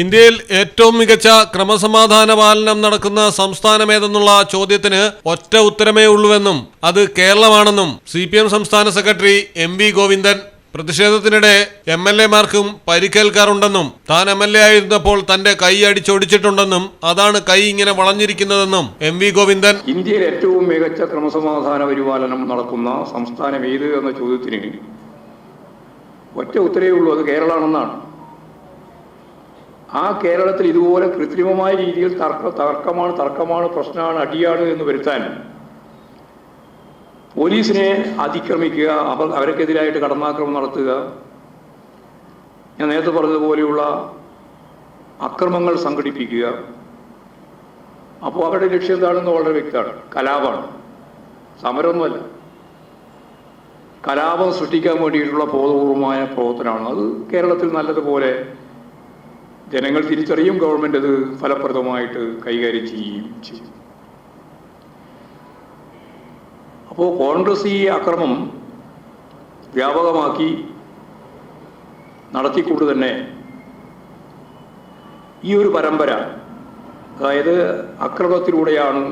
ഇന്ത്യയിൽ ഏറ്റവും മികച്ച ക്രമസമാധാന പാലനം നടക്കുന്ന സംസ്ഥാനമേതെന്നുള്ള ചോദ്യത്തിന് ഒറ്റ ഉത്തരമേ ഉള്ളൂവെന്നും അത് കേരളമാണെന്നും സി സംസ്ഥാന സെക്രട്ടറി എം ഗോവിന്ദൻ പ്രതിഷേധത്തിനിടെ എം എൽ എമാർക്കും പരിക്കേൽക്കാറുണ്ടെന്നും താൻ എം എൽ എ ആയിരുന്നപ്പോൾ തന്റെ കൈ അടിച്ചൊടിച്ചിട്ടുണ്ടെന്നും അതാണ് കൈ ഇങ്ങനെ വളഞ്ഞിരിക്കുന്നതെന്നും എം വി ഗോവിന്ദൻ. ഇന്ത്യയിൽ ഏറ്റവും മികച്ച ക്രമസമാധാന പരിപാലനം നടക്കുന്ന സംസ്ഥാനം ഏത് എന്ന ചോദ്യത്തിന് ഒറ്റ ഉത്തരവേ ഉള്ളൂ അത് കേരളമാണെന്നാണ്. ആ കേരളത്തിൽ ഇതുപോലെ കൃത്രിമമായ രീതിയിൽ തർക്ക തർക്കമാണ് തർക്കമാണ് പ്രശ്നമാണ് അടിയാണ് എന്ന് വരുത്താൻ പോലീസിനെ അതിക്രമിക്കുക അവർ അവർക്കെതിരായിട്ട് കടന്നാക്രമം നടത്തുക. ഞാൻ നേരത്തെ പറഞ്ഞതുപോലെയുള്ള അക്രമങ്ങൾ സംഘടിപ്പിക്കുക. അപ്പോൾ അവരുടെ ലക്ഷ്യം എന്താണെന്ന് വളരെ വ്യക്തമാണ്. കലാപമാണ്. സമരമൊന്നുമല്ല. കലാപം സൃഷ്ടിക്കാൻ വേണ്ടിയിട്ടുള്ള ബോധപൂർവമായ പ്രവർത്തനമാണ്. അത് കേരളത്തിൽ നല്ലതുപോലെ ജനങ്ങൾ തിരിച്ചറിയും ഗവൺമെന്റ് അത് ഫലപ്രദമായിട്ട് കൈകാര്യം ചെയ്യുകയും ചെയ്യും. അപ്പോൾ കോൺഗ്രസ് ഈ അക്രമം വ്യാപകമാക്കി നടത്തിക്കൊണ്ട് തന്നെ ഈ ഒരു പരമ്പര അതായത് അക്രമത്തിലൂടെയാണ്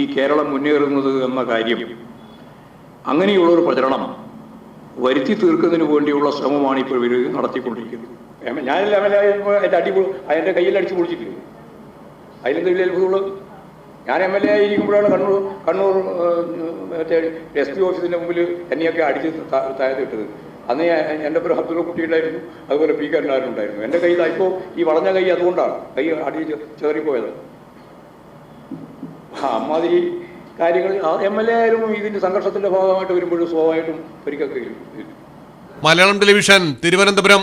ഈ കേരളം മുന്നേറുന്നത് എന്ന കാര്യം അങ്ങനെയുള്ളൊരു പ്രചരണം വരുത്തി തീർക്കുന്നതിന് വേണ്ടിയുള്ള ശ്രമമാണ് ഇപ്പോൾ ഇവർ നടത്തിക്കൊണ്ടിരിക്കുന്നത്. ഞാനില്ല എം എൽ എ ആയപ്പോൾ എന്റെ അടി അതിന്റെ കയ്യിൽ അടിച്ച് പൊളിച്ചിട്ടില്ല അതിലെന്ത് വലിയ അത്ഭുതമുള്ളൂ ഞാൻ എം എൽ എ ആയിരിക്കുമ്പോഴാണ് കണ്ണൂർ കണ്ണൂർ മറ്റേ എസ് പി ഓഫീസിന്റെ മുമ്പിൽ എന്നെയൊക്കെ അടിച്ച് താഴെ താഴത്തിട്ടത് അന്ന് എന്റെ പേര് അബ്ദുള്ള കുട്ടി ഉണ്ടായിരുന്നു അതുപോലെ പി കരുണാകരൻ ഉണ്ടായിരുന്നു. എന്റെ കയ്യിൽ ഇപ്പോൾ ഈ വളഞ്ഞ കൈ അതുകൊണ്ടാണ് കൈ അടി ചേറിപ്പോയത് അമ്മാതിരി കാര്യങ്ങൾ എം എൽ എ ആയാലും ഇതിന്റെ സംഘർഷത്തിന്റെ ഭാഗമായിട്ട് വരുമ്പോഴും സ്വാഭാവികമായിട്ടും ഒരിക്കലും മലയാളം ടെലിവിഷൻ തിരുവനന്തപുരം.